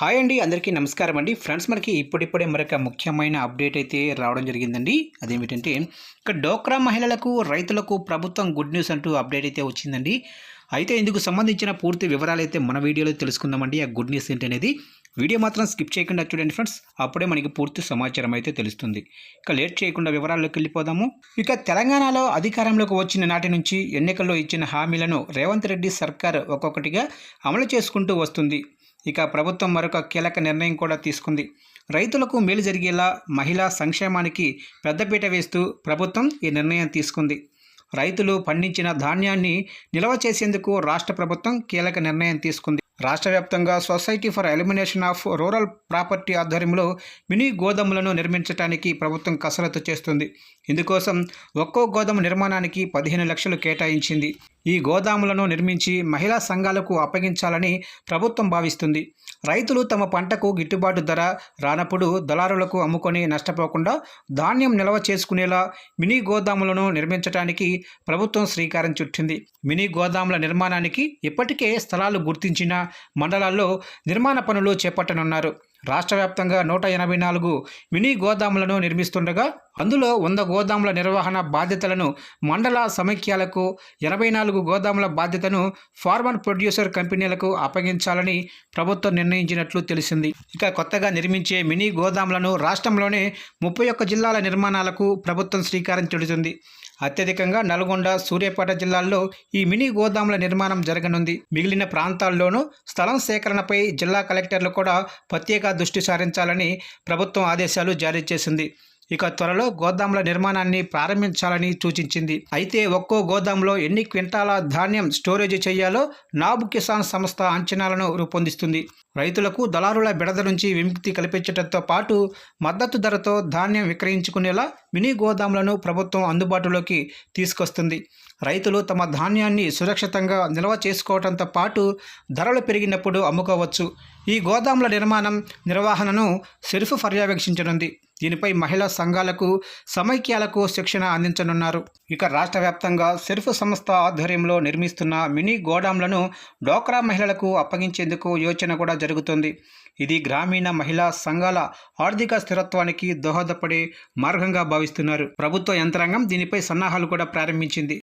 Hi అండి అందరికీ నమస్కారం అండి. ఫ్రెండ్స్ మనకి ఇప్పుడిప్పుడే మరొక ముఖ్యమైన అప్డేట్ అయితే రావడం జరిగిందండి. అదేమిటంటే ఇక డోక్రా మహిళలకు రైతులకు ప్రభుత్వం గుడ్ న్యూస్ అంటూ అప్డేట్ అయితే వచ్చిందండి. అయితే ఇందుకు సంబంధించిన పూర్తి వివరాలు అయితే మన వీడియోలో తెలుసుకుందామండి. ఆ గుడ్ న్యూస్ ఏంటి అనేది వీడియో మాత్రం స్కిప్ చేయకుండా చూడండి ఫ్రెండ్స్. అప్పుడే మనకి పూర్తి సమాచారం అయితే తెలుస్తుంది. ఇక లేట్ చేయకుండా వివరాల్లోకి వెళ్ళిపోదాము. ఇక తెలంగాణలో అధికారంలోకి వచ్చిన నాటి నుంచి ఎన్నికల్లో ఇచ్చిన హామీలను రేవంత్ రెడ్డి సర్కార్ ఒక్కొక్కటిగా అమలు చేసుకుంటూ వస్తుంది. ఇక ప్రభుత్వం మరొక కీలక నిర్ణయం కూడా తీసుకుంది. రైతులకు మేలు జరిగేలా మహిళా సంక్షేమానికి పెద్దపీట వేస్తూ ప్రభుత్వం ఈ నిర్ణయం తీసుకుంది. రైతులు పండించిన ధాన్యాన్ని నిల్వ చేసేందుకు రాష్ట్ర ప్రభుత్వం కీలక నిర్ణయం తీసుకుంది. రాష్ట్ర వ్యాప్తంగా society for elimination of rural property ఆధ్వర్యంలో మినీ గోదాములను నిర్మించడానికి ప్రభుత్వం కసరత్తు చేస్తుంది. ఇందుకోసం ఒక్కో గోదాము నిర్మాణానికి పదిహేను లక్షలు కేటాయించింది. ఈ గోదాములను నిర్మించి మహిళా సంఘాలకు అప్పగించాలని ప్రభుత్వం భావిస్తుంది. రైతులు తమ పంటకు గిట్టుబాటు ధర రానప్పుడు దళారులకు అమ్ముకొని నష్టపోకుండా ధాన్యం నిల్వ చేసుకునేలా మినీ గోదాములను నిర్మించడానికి ప్రభుత్వం శ్రీకారం చుట్టింది. మినీ గోదాముల నిర్మాణానికి ఇప్పటికే స్థలాలు గుర్తించిన మండలాల్లో నిర్మాణ పనులు చేపట్టనున్నారు. రాష్ట్ర వ్యాప్తంగా నూట ఎనభై నాలుగు మినీ గోదాములను నిర్మిస్తుండగా అందులో వంద గోదాముల నిర్వహణ బాధ్యతలను మండల సమైక్యాలకు ఎనభై నాలుగు గోదాముల బాధ్యతను ఫార్మర్ ప్రొడ్యూసర్ కంపెనీలకు అప్పగించాలని ప్రభుత్వం నిర్ణయించినట్లు తెలిసింది. ఇక కొత్తగా నిర్మించే మినీ గోదాములను రాష్ట్రంలోనే ముప్పై ఒక్క జిల్లాల నిర్మాణాలకు ప్రభుత్వం శ్రీకారం చుడుతుంది. అత్యధికంగా నల్గొండ సూర్యాపేట జిల్లాల్లో ఈ మినీ గోదాముల నిర్మాణం జరగనుంది. మిగిలిన ప్రాంతాల్లోనూ స్థలం సేకరణపై జిల్లా కలెక్టర్లు కూడా ప్రత్యేక దృష్టి సారించాలని ప్రభుత్వం ఆదేశాలు జారీ చేసింది. ఇక త్వరలో గోదాముల నిర్మాణాన్ని ప్రారంభించాలని సూచించింది. అయితే ఒక్కో గోదాంలో ఎన్ని క్వింటాల ధాన్యం స్టోరేజ్ చేయాలో నాబ్ కిసాన్ సంస్థ అంచనాలను రూపొందిస్తుంది. రైతులకు దళారుల బెడద నుంచి విముక్తి కల్పించడంతో పాటు మద్దతు ధరతో ధాన్యం విక్రయించుకునేలా మినీ గోదాములను ప్రభుత్వం అందుబాటులోకి తీసుకొస్తుంది. రైతులు తమ ధాన్యాన్ని సురక్షితంగా నిల్వ చేసుకోవడంతో పాటు ధరలు పెరిగినప్పుడు అమ్ముకోవచ్చు. ఈ గోదాముల నిర్మాణం నిర్వహణను సెల్ఫ్ పర్యవేక్షించనుంది. దీనిపై మహిళా సంఘాలకు సమైక్యాలకు శిక్షణ అందించనున్నారు. ఇక రాష్ట్ర వ్యాప్తంగా సెర్ఫ్ సంస్థ ఆధ్వర్యంలో నిర్మిస్తున్న మినీ గోడాంలను డోక్రా మహిళలకు అప్పగించేందుకు యోచన కూడా జరుగుతుంది. ఇది గ్రామీణ మహిళా సంఘాల ఆర్థిక స్థిరత్వానికి దోహదపడే మార్గంగా భావిస్తున్నారు. ప్రభుత్వ యంత్రాంగం దీనిపై సన్నాహాలు కూడా ప్రారంభించింది.